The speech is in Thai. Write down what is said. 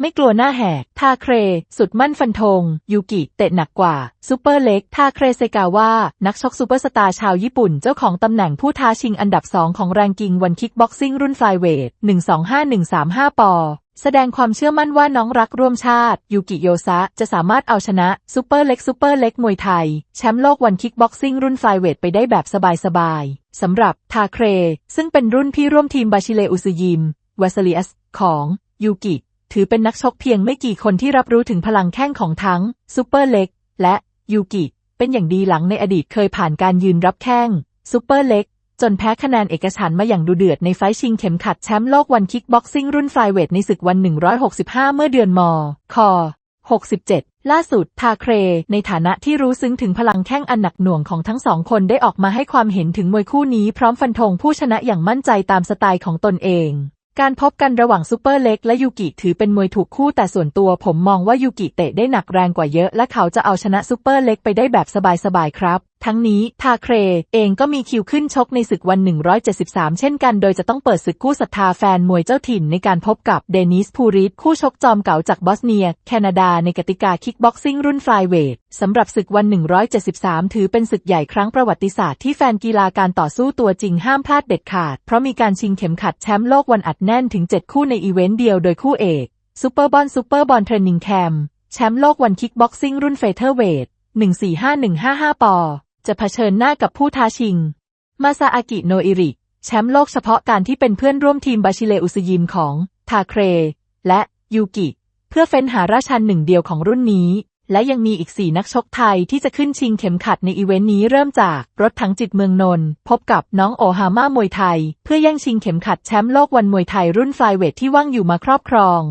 ไม่กลัวหน้าแหก ทาเคร สุดมั่นฟันธง ยูกิ เตะหนักกว่า ซูเปอร์เล็ก ทาเครเซกาว่า นักชกซูเปอร์สตาร์ชาวญี่ปุ่น เจ้าของตำแหน่งผู้ท้าชิงอันดับสองของแรงกิงวันคิกบ็อกซิ่งรุ่นไฟเวท 125135 ปอแสดงความเชื่อมั่นว่าน้องรักร่วมชาติ ยูกิโยซะ จะสามารถเอาชนะซูเปอร์เล็กซูเปอร์เล็กมวยไทย แชมป์โลกวันคิกบ็อกซิ่งรุ่นไฟเวทไปได้แบบสบายๆสำหรับทาเคร ซึ่งเป็นรุ่นพี่ร่วมทีมบาชิเลอุซยิมวาซลิอสของ ยูกิ ถือเป็นนักชกเพียงไม่กี่คนที่รับรู้ถึงพลังแข้งของทั้งซูเปอร์เล็กและยูกิ เป็นอย่างดีหลังในอดีตเคยผ่านการยืนรับแข้งซูเปอร์เล็กจนแพ้คะแนนเอกฉันมาอย่างดูเดือดในไฟชิงเข็มขัดแชมป์โลกวันคิกบ็อกซิ่งรุ่นไฟเวทในศึกวัน 165 เมื่อเดือนมค67 ล่าสุด ทาเคร ในฐานะที่รู้ซึ้งถึงพลังแข้งอันหนักหน่วงของทั้งสองคนได้ออกมาให้ความเห็นถึงมวยคู่นี้พร้อมฟันธงผู้ชนะอย่างมั่นใจตามสไตล์ของตนเอง การพบกันระหว่างซูเปอร์เล็กและยูกิถือเป็นมวยถูกคู่แต่ส่วนตัวผมมองว่ายูกิเตะได้หนักแรงกว่าเยอะ และเขาจะเอาชนะซูเปอร์เล็กไปได้แบบสบายๆครับทั้งนี้ทาเครเองก็มีคิวขึ้นชกในศึกวัน 173 เช่นกัน โดยจะต้องเปิดศึกคู่ศรัทธาแฟนมวยเจ้าถิ่นในการพบกับเดนิสพูริตคู่ชกจอมเก่าจากบอสเนีย แคนาดาในกติกาคิกบ็อกซิ่งรุ่นฟลายเวทสำหรับศึกวัน 173 ถือเป็นศึกใหญ่ครั้งประวัติศาสตร์ที่แฟนกีฬาการต่อสู้ตัวจริงห้ามพลาดเด็ดขาด เพราะมีการชิงเข็มขัดแชมป์โลกวันอัดแน่นถึง 7 คู่ในอีเวนต์เดียวโดยคู่เอกซูเปอร์บอลซูเปอร์บอลเทรนนิ่งแคมแชมป์โลกวันคิกบ็อกซิ่งรุ่นเฟเธอร์เวท145155ปอ จะเผชิญหน้ากับผู้ท้าชิง มาซาอากิโนอิริ แชมป์โลกเฉพาะการที่เป็นเพื่อนร่วมทีมบาชิเลอุสยิมของทาเคร และยูกิ เพื่อเฟ้นหาราชันหนึ่งเดียวของรุ่นนี้ และยังมีอีกสี่นักชกไทยที่จะขึ้นชิงเข็มขัดในอีเวนต์นี้เริ่มจากรถถังจิตเมืองนนท์พบกับน้องโอฮาม่ามวยไทย เพื่อแย่งชิงเข็มขัดแชมป์โลกวันมวยไทยรุ่นไฟเวทที่ว่างอยู่มาครอบครอง